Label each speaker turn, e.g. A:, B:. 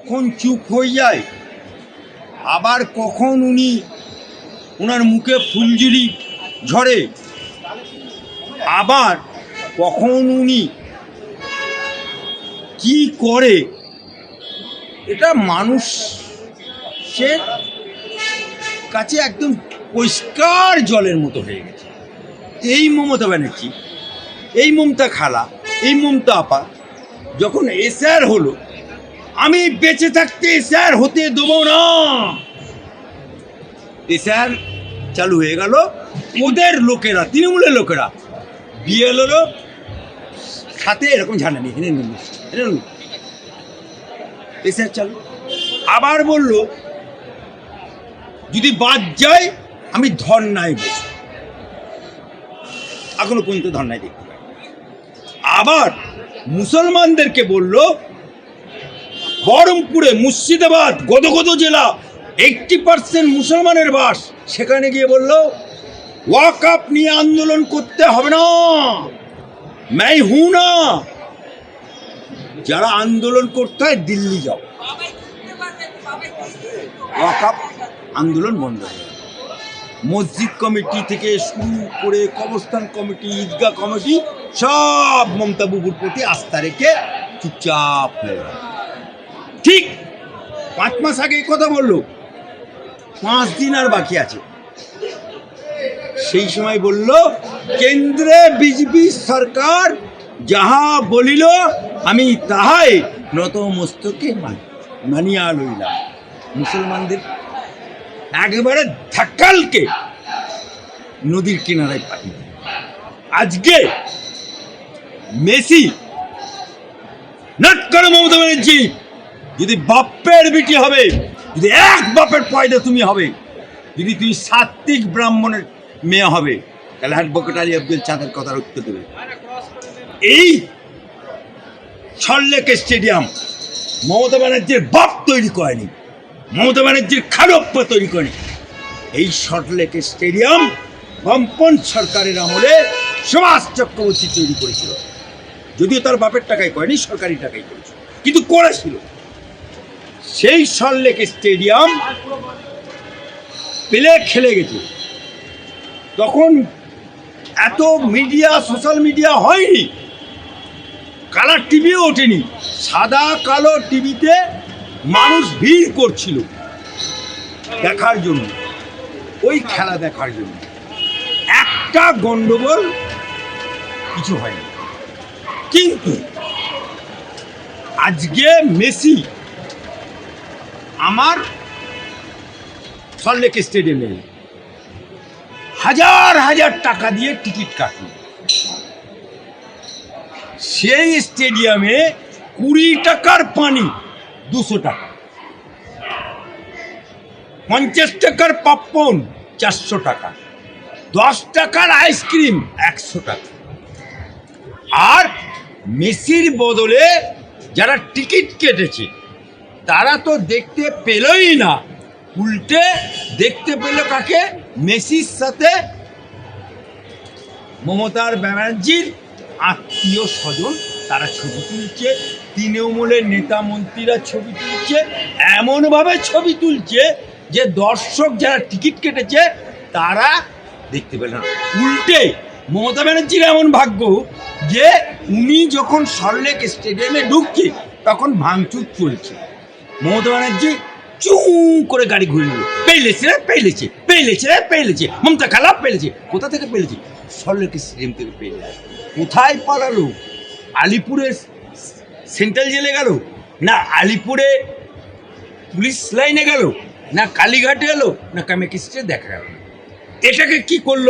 A: কখন চুপ হয়ে যায়? আবার কখন উনি ওনার মুখে ফুলঝুরি ঝরে? আবার কখন উনি কি করে? এটা মানুষ সে কাছে একদম পরিষ্কার জলের মতো হয়ে গেছে। এই মমতা ব্যানার্জি, এই মমতা খালা, এই মমতা আপা, যখন এসআর হলো আমি বেঁচে থাকতে স্যার হতে দেবো না। স্যার, চালু হয়ে গেল। ওদের লোকেরা, তৃণমূলের লোকেরা বিএলওরও সাথে এরকম ঝান্ডা নিয়ে হেনে নিল এসআর চালু। আবার বলল, যদি বাদ যায়, আমি ধর্নায় বসব। এখনও পর্যন্ত ধর্নায় দেখতে আবার মুসলমানদেরকে বলল বহরমপুরে মুর্শিদাবাদ গদগদ জেলা এইটটি পার্সেন্ট মুসলমানের বাস। সেখানে গিয়ে বলল, ওয়াক আপ নিয়ে আন্দোলন করতে হবে না। ম্যাই হু না। যারা আন্দোলন করতে হয় দিল্লি যাও। ওয়াক আপ আন্দোলন বন্ধ হয়ে মসজিদ কমিটি থেকে শুরু করে কবরস্থান কমিটি, ঈদগাহ কমিটি, সব মমতা বুবুর প্রতি আস্থা রেখে চুপচাপ হয়ে ঠিক। পাঁচ মাস আগে কথা বলল। পাঁচ দিন আর বাকি আছে। সেই সময় বলল, কেন্দ্রে বিজেপি সরকার যাহা বলিল, আমি তাহাই নত মস্তকে মানি মানিয়া লইলাম মুসলমানদের একেবারে ধাক্কালকে নদীর কিনারায় পাঠিয়ে। আজকে মেসি নাট করো মমতা ব্যানার্জি যদি বাপের বিটি হবে, যদি এক বাপের পয়দা তুমি হবে, যদি তুমি সাত্বিক ব্রাহ্মণের মেয়ে হবে, তাহলে অ্যাডভোকেট আলী আব্দুল চাঁদের কথার উত্তর দেবে। এই সল্লেক স্টেডিয়াম মমতা ব্যানার্জির বাপ তৈরি করেনি, মমতা ব্যানার্জির খারপ্প তৈরি করেনি। এই সল্টলেক স্টেডিয়াম বামপন সরকারের আমলে সুভাষ চক্রবর্তী তৈরি করেছিল। যদিও তার বাপের টাকায় করেনি, সরকারি টাকায় করেছিল, কিন্তু করেছিল। সেই সল্টলেক স্টেডিয়াম পেলে খেলে গেছে। তখন এত মিডিয়া সোশ্যাল মিডিয়া হয়নি। কালার টিভিও ওঠেনি। সাদা, কালো টিভিতে মানুষ ভিড় করছিল দেখার জন্য। ওই খেলা দেখার জন্য। একটা গন্ডগোল কিছু হয়নি। কিন্তু আজকে মেসি আমার সল্লেক স্টেডিয়ামে। হাজার হাজার টাকা দিয়ে টিকিট কাটল। সেই স্টেডিয়ামে কুড়ি টাকার পানি, দুশো টাকা। পঞ্চাশ টাকার পাপ্পন চারশো টাকা। দশ টাকার আইসক্রিম একশো টাকা। আর মেসির বদলে যারা টিকিট কেটেছে তারা তো দেখতে পেলই না। উল্টে দেখতে পেল কাকে? মেসির সাথে মমতার ব্যানার্জির আত্মীয় স্বজন। তারা ছবি তুলছে, তৃণমূলের নেতা মন্ত্রীরা ছবি তুলছে, এমনভাবে ছবি তুলছে যে দর্শক যারা টিকিট কেটেছে, তারা দেখতে পেল না। উল্টে মমতা ব্যানার্জির এমন ভাগ্য যে উনি যখন সল্লেক স্টেডিয়ামে ঢুকছে, তখন ভাঙচুর চলছে। মমতা ব্যানার্জি চুঁ করে গাড়ি ঘুরে নিল। পেলেছে রে, পেলেছে পেলেছে রে, পেলেছে। মমতা খারাপ পেলেছে। কোথা থেকে পেলেছে? সল্লেক স্টেডিয়াম থেকে পেলেছে কোথায় পালালো? আলিপুরে সেন্ট্রাল জেলে গেল? না আলিপুরে পুলিশ লাইনে গেল? না কালীঘাটে এলো না কামেকিস্টে দেখা গেল? এটাকে কি করল?